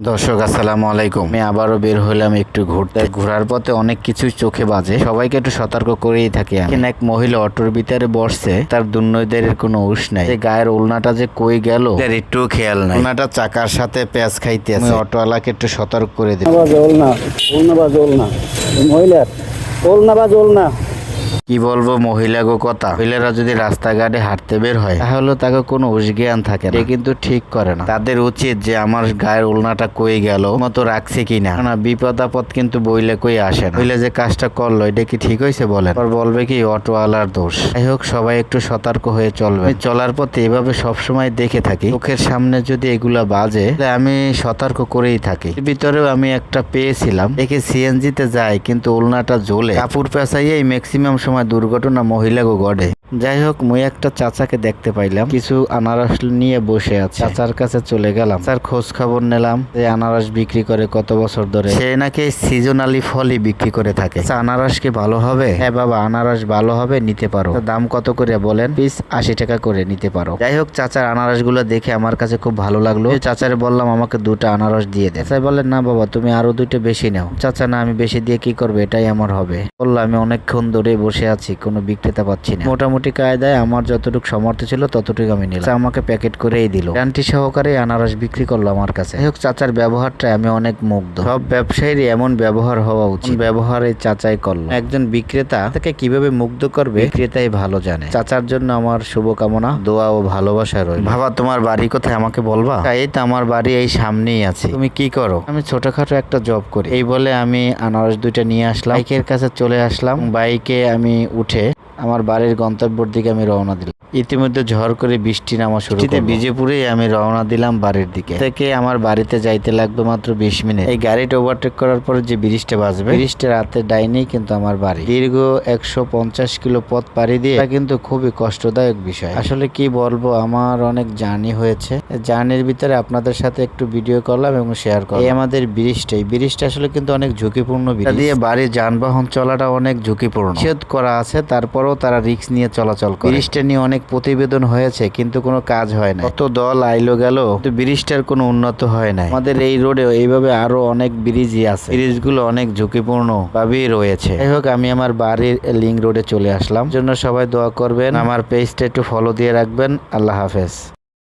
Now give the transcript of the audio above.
দর্শক আসসালামু আলাইকুম। আমি আবারও বের হলাম একটু ঘুরতে। ঘোরার পথে অনেক কিছু চোখে বাজে। সবাইকে একটু সতর্ক করেই থাকি। এখানে এক মহিলা অটোর ভিতরে বসছে। তার দুর্নয়দের কোনো উস নাই। যে গায়ের ওলনাটা যে কই গেল? তার একটু খেয়াল নাই। ওলনাটা চাকার সাথে পেঁয়াজ খাইতে আছে। অটোওয়ালাকে একটু সতর্ক করে দিই। বাজ ওলনা। ওলনা বাজ ওলনা। মহিলার। ওলনা বাজ ওলনা। কি বলব, মহিলা গো কথা। মহিলারা যদি রাস্তাঘাটে হাঁটতে বের হয়, তাহলে তাকে কোনো উসজ্ঞান থাকে না। কিন্তু ঠিক করে না। তাদের উচিত যে আমার গায়ের ওলনাটা কই গেল মতো রাখছে কিনা। না বিপদ আপদ কিন্তু বইলে কই আসে না। বইলে যে কাজটা করল, এটা কি ঠিক হয়েছে বলেন? আর বলবে কি, অটোওয়ালার দোষ। যাই হোক, সবাই একটু সতর্ক হয়ে চলবে। চলার পথে এভাবে সবসময় দেখে থাকি। চোখের সামনে যদি এগুলা বাজে আমি সতর্ক করেই থাকি। ভিতরেও আমি একটা পেয়েছিলাম। দেখে সিএনজিতে যায়, কিন্তু ওলনাটা জ্বলে। কাপড় পেঁচাইয়াই ম্যাক্সিমাম সময় দুর্ঘটনা মহিলাকে গড়ে যাই হোক মুই একটা চাচাকে দেখতে পাইলাম। কিছু আনারস নিয়ে বসে আছে। চাচার কাছে চলে গেলাম। তার খোঁজ খবর নিলাম যে আনারস বিক্রি করে কত বছর ধরে সে নাকি সিজনালি ফলই বিক্রি করে থাকে। আচ্ছা, আনারস কি ভালো হবে? হ্যাঁ বাবা আনারস ভালো হবে নিতে পারো। দাম কত করে বলেন? পিস আশি টাকা করে নিতে পারো। যাই হোক চাচার আনারসগুলো দেখে আমার কাছে খুব ভালো লাগল। চাচারে বললাম আমাকে দুটো আনারস দিয়ে দে চাচা বলেন না বাবা তুমি আরও দুইটা বেশি নাও। চাচা না আমি বেশি দিয়ে কি করবে? এটাই আমার হবে। বলল আমি অনেকক্ষণ ধরে বসে আছি কোনো বিক্রেতা পাচ্ছি না। মোটামুটি কায়দায় আমার যতটুকু সমর্থ ছিল ততটুকু আমি নিলাম। চাচা আমাকে প্যাকেট করেই দিল। গ্যারান্টি সহকারে আনারস বিক্রি করল আমার কাছে। যাই হোক, চাচার ব্যবহারটা আমি অনেক মুগ্ধ। সব ব্যবসায়ীরই এমন ব্যবহার হওয়া উচিত। ব্যবহার এই চাচাই করল? একজন বিক্রেতা তাকে কীভাবে মুগ্ধ করবে? বিক্রেতাই ভালো জানে। চাচার জন্য আমার শুভকামনা, দোয়া ও ভালোবাসা রইল। বাবা তোমার বাড়ি কোথায় আমাকে বলবা? এই তো, আমার বাড়ি এই সামনেই আছে। তুমি কি করো? আমি ছোটখাটো একটা জব করি। এই বলে আমি আনারস দুইটা নিয়ে আসলাম। বাইকের কাছে চলে আসলাম। বাইকে আমি উঠে আমার বাড়ির গন্তব্যের দিকে আমি রওনা দিলাম। ইতিমধ্যে ঝড় করে বৃষ্টি নামা শুরু করল। বিজেপুরে আমি রওনা দিলাম বাড়ির দিকে। থেকে আমার বাড়িতে যাইতে লাগবে মাত্র বিশ মিনিট। এই গাড়িটা ওভারটেক করার পরে যে ব্রিজটা বাজবে ব্রিজটা রাতে ডাইনেই কিন্তু আমার বাড়ি। দীর্ঘ একশো পঞ্চাশ কিলো পথ পাড়ি দিয়ে এটা কিন্তু খুবই কষ্টদায়ক বিষয়। আসলে কি বলব আমার অনেক জার্নি হয়েছে। জার্নির ভিতরে আপনাদের সাথে একটু ভিডিও করলাম এবং শেয়ার করলাম। এই আমাদের ব্রিজটা এই ব্রিজটা আসলে কিন্তু অনেক ঝুঁকিপূর্ণ ব্রিজ। দিয়ে বাড়ির যানবাহন চলাটা অনেক ঝুঁকিপূর্ণ। নিষেধ করা আছে তারপরেও তারা রিস্ক নিয়ে চলাচল করে। ব্রিজটা নিয়ে অনেক প্রতিবেদন হয়েছে কিন্তু কোনো কাজ হয় না কত দল আইলো গেল কিন্তু ব্রিজটার কোনো উন্নত হয় না আমাদের এই রোডে এইভাবে আরও অনেক ব্রিজই আছে। ব্রিজগুলো অনেক ঝুঁকিপূর্ণ ভাবেই রয়েছে। যাই হোক আমি আমার বাড়ির লিঙ্ক রোডে চলে আসলাম। জন্য সবাই দোয়া করবেন। আমার পেজটা একটু ফলো দিয়ে রাখবেন। আল্লাহ হাফেজ।